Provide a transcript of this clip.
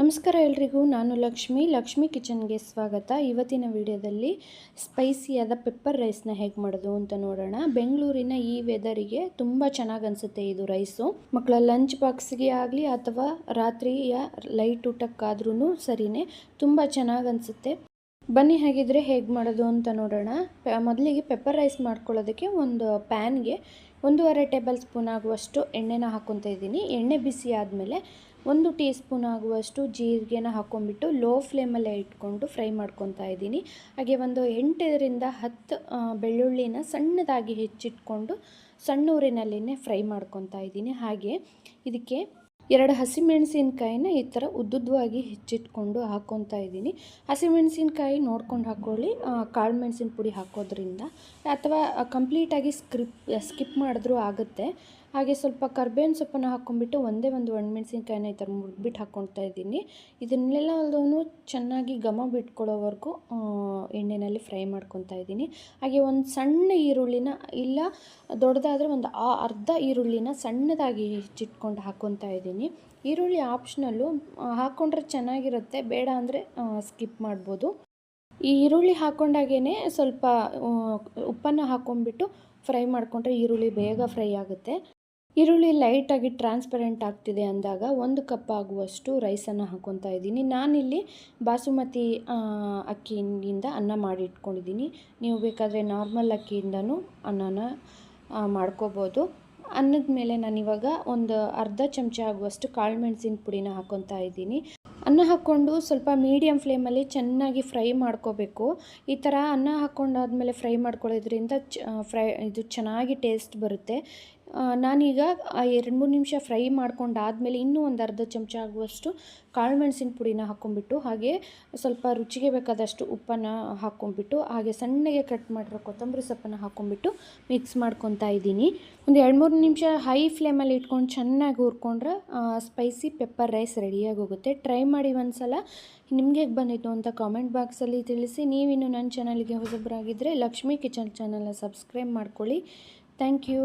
ನಮಸ್ಕಾರ ಎಲ್ರಿಗೂ, ನಾನು ಲಕ್ಷ್ಮಿ. ಲಕ್ಷ್ಮಿ ಕಿಚನ್ಗೆ ಸ್ವಾಗತ. ಇವತ್ತಿನ ವಿಡಿಯೋದಲ್ಲಿ ಸ್ಪೈಸಿಯಾದ ಪೆಪ್ಪರ್ ರೈಸ್ನ ಹೇಗೆ ಮಾಡೋದು ಅಂತ ನೋಡೋಣ. ಬೆಂಗಳೂರಿನ ಈ ವೆದರಿಗೆ ತುಂಬ ಚೆನ್ನಾಗಿ ಅನಿಸುತ್ತೆ ಇದು ರೈಸು ಮಕ್ಕಳ ಲಂಚ್ ಬಾಕ್ಸ್ಗೆ ಆಗಲಿ ಅಥವಾ ರಾತ್ರಿಯ ಲೈಟ್ ಊಟಕ್ಕಾದ್ರೂ ಸರಿನೇ, ತುಂಬ ಚೆನ್ನಾಗಿ ಅನಿಸುತ್ತೆ. ಬನ್ನಿ, ಹಾಗಿದ್ರೆ ಹೇಗೆ ಮಾಡೋದು ಅಂತ ನೋಡೋಣ. ಮೊದಲಿಗೆ ಪೆಪ್ಪರ್ ರೈಸ್ ಮಾಡ್ಕೊಳ್ಳೋದಕ್ಕೆ ಒಂದು ಪ್ಯಾನ್ಗೆ ಒಂದೂವರೆ ಟೇಬಲ್ ಸ್ಪೂನ್ ಆಗುವಷ್ಟು ಎಣ್ಣೆನ ಹಾಕ್ಕೊತಾ ಇದ್ದೀನಿ. ಎಣ್ಣೆ ಬಿಸಿ ಆದಮೇಲೆ ಒಂದು ಟೀ ಸ್ಪೂನ್ ಆಗುವಷ್ಟು ಜೀರಿಗೆನ ಹಾಕ್ಕೊಂಬಿಟ್ಟು ಲೋ ಫ್ಲೇಮಲ್ಲೇ ಇಟ್ಕೊಂಡು ಫ್ರೈ ಮಾಡ್ಕೊತಾ ಇದ್ದೀನಿ. ಹಾಗೆ ಒಂದು ಎಂಟರಿಂದ ಹತ್ತು ಬೆಳ್ಳುಳ್ಳಿನ ಸಣ್ಣದಾಗಿ ಹೆಚ್ಚಿಟ್ಕೊಂಡು ಸಣ್ಣ ಊರಿನಲ್ಲಿನೇ ಫ್ರೈ ಮಾಡ್ಕೊತಾ ಇದ್ದೀನಿ. ಹಾಗೆ ಇದಕ್ಕೆ ಎರಡು ಹಸಿಮೆಣಸಿನಕಾಯಿನ ಈ ಥರ ಉದ್ದುದ್ದವಾಗಿ ಹೆಚ್ಚಿಟ್ಕೊಂಡು ಹಾಕ್ಕೊತಾ ಇದ್ದೀನಿ. ಹಸಿಮೆಣಸಿನ್ಕಾಯಿ ನೋಡ್ಕೊಂಡು ಹಾಕ್ಕೊಳ್ಳಿ ಕಾಳು ಮೆಣಸಿನ ಪುಡಿ ಹಾಕೋದ್ರಿಂದ ಅಥವಾ ಕಂಪ್ಲೀಟಾಗಿ ಸ್ಕ್ರಿಪ್, ಸ್ಕಿಪ್ ಮಾಡಿದ್ರೂ ಆಗುತ್ತೆ. ಹಾಗೆ ಸ್ವಲ್ಪ ಕರ್ಬೇವಿನ ಸೊಪ್ಪನ್ನ ಹಾಕ್ಕೊಂಬಿಟ್ಟು ಒಂದೇ ಒಂದು ಒಣಮೆಣಸಿನ್ಕಾಯಿನ ಈ ಥರ ಮುರಿದ್ಬಿಟ್ಟು ಹಾಕ್ಕೊಳ್ತಾ ಇದ್ದೀನಿ. ಇದನ್ನೆಲ್ಲದೂ ಚೆನ್ನಾಗಿ ಘಮ ಬಿಟ್ಕೊಳ್ಳೋವರೆಗೂ ಎಣ್ಣೆಯಲ್ಲಿ ಫ್ರೈ ಮಾಡ್ಕೊತಾ ಇದ್ದೀನಿ. ಹಾಗೆ ಒಂದು ಸಣ್ಣ ಈರುಳ್ಳಿನ, ಇಲ್ಲ ದೊಡ್ಡದಾದರೆ ಒಂದು ಅರ್ಧ ಈರುಳ್ಳಿನ ಸಣ್ಣದಾಗಿ ಹೆಚ್ಚಿಟ್ಕೊಂಡು ಹಾಕ್ಕೊತಾ ಇದ್ದೀನಿ. ಈರುಳ್ಳಿ ಆಪ್ಷನಲ್ಲು ಹಾಕ್ಕೊಂಡ್ರೆ ಚೆನ್ನಾಗಿರುತ್ತೆ. ಬೇಡ ಅಂದರೆ ಸ್ಕಿಪ್ ಮಾಡ್ಬೋದು. ಈ ಈರುಳ್ಳಿ ಹಾಕ್ಕೊಂಡಾಗೇ ಸ್ವಲ್ಪ ಉಪ್ಪನ್ನು ಹಾಕ್ಕೊಂಡ್ಬಿಟ್ಟು ಫ್ರೈ ಮಾಡಿಕೊಂಡ್ರೆ ಈರುಳ್ಳಿ ಬೇಗ ಫ್ರೈ ಆಗುತ್ತೆ. ಈರುಳ್ಳಿ ಲೈಟಾಗಿ ಟ್ರಾನ್ಸ್ಪರೆಂಟ್ ಆಗ್ತಿದೆ ಅಂದಾಗ ಒಂದು ಕಪ್ ಆಗುವಷ್ಟು ರೈಸನ್ನು ಹಾಕ್ಕೊತಾ ಇದ್ದೀನಿ. ನಾನಿಲ್ಲಿ ಬಾಸುಮತಿ ಅಕ್ಕಿಯಿಂದ ಅನ್ನ ಮಾಡಿ ಇಟ್ಕೊಂಡಿದ್ದೀನಿ ನೀವು ಬೇಕಾದರೆ ನಾರ್ಮಲ್ ಅಕ್ಕಿಯಿಂದನೂ ಅನ್ನನ ಮಾಡ್ಕೋಬೋದು. ಅನ್ನದ ಮೇಲೆ ನಾನಿವಾಗ ಒಂದು ಅರ್ಧ ಚಮಚ ಆಗುವಷ್ಟು ಕಾಳು ಮೆಣಸಿನ ಪುಡಿನ ಹಾಕೊತಾ ಇದ್ದೀನಿ. ಅನ್ನ ಹಾಕ್ಕೊಂಡು ಸ್ವಲ್ಪ ಮೀಡಿಯಮ್ ಫ್ಲೇಮಲ್ಲಿ ಚೆನ್ನಾಗಿ ಫ್ರೈ ಮಾಡ್ಕೋಬೇಕು. ಈ ಥರ ಅನ್ನ ಹಾಕ್ಕೊಂಡಾದ್ಮೇಲೆ ಫ್ರೈ ಮಾಡ್ಕೊಳ್ಳೋದ್ರಿಂದ ಚ ಫ್ರೈ ಇದು ಚೆನ್ನಾಗಿ ಟೇಸ್ಟ್ ಬರುತ್ತೆ. ನಾನೀಗ ಎರಡು ಮೂರು ನಿಮಿಷ ಫ್ರೈ ಮಾಡ್ಕೊಂಡಾದಮೇಲೆ ಇನ್ನೂ ಒಂದು ಅರ್ಧ ಚಮಚ ಆಗುವಷ್ಟು ಕಾಳು ಮೆಣಸಿನ ಪುಡಿನ ಹಾಕ್ಕೊಂಬಿಟ್ಟು ಹಾಗೆ ಸ್ವಲ್ಪ ರುಚಿಗೆ ಬೇಕಾದಷ್ಟು ಉಪ್ಪನ್ನು ಹಾಕ್ಕೊಂಬಿಟ್ಟು ಹಾಗೆ ಸಣ್ಣಗೆ ಕಟ್ ಮಾಡಿರೋ ಕೊತ್ತಂಬರಿ ಸೊಪ್ಪನ್ನು ಹಾಕ್ಕೊಂಬಿಟ್ಟು ಮಿಕ್ಸ್ ಮಾಡ್ಕೊತಾ ಇದ್ದೀನಿ. ಒಂದು ಎರಡು ಮೂರು ನಿಮಿಷ ಹೈ ಫ್ಲೇಮಲ್ಲಿ ಇಟ್ಕೊಂಡು ಚೆನ್ನಾಗಿ ಹುರ್ಕೊಂಡ್ರೆ ಸ್ಪೈಸಿ ಪೆಪ್ಪರ್ ರೈಸ್ ರೆಡಿಯಾಗಿ ಹೋಗುತ್ತೆ. ಟ್ರೈ ಮಾಡಿ ಒಂದು ಸಲ ನಿಮಗೆ ಹೇಗೆ ಬಂದಿತ್ತು ಅಂತ ಕಾಮೆಂಟ್ ಬಾಕ್ಸಲ್ಲಿ ತಿಳಿಸಿ. ನೀವಿನ್ನು ನನ್ನ ಚಾನಲ್ಗೆ ಹೊಸಬರಾಗಿದ್ದರೆ ಲಕ್ಷ್ಮೀ ಕಿಚನ್ ಚಾನಲ್ನ ಸಬ್ಸ್ಕ್ರೈಬ್ ಮಾಡ್ಕೊಳ್ಳಿ. Thank you.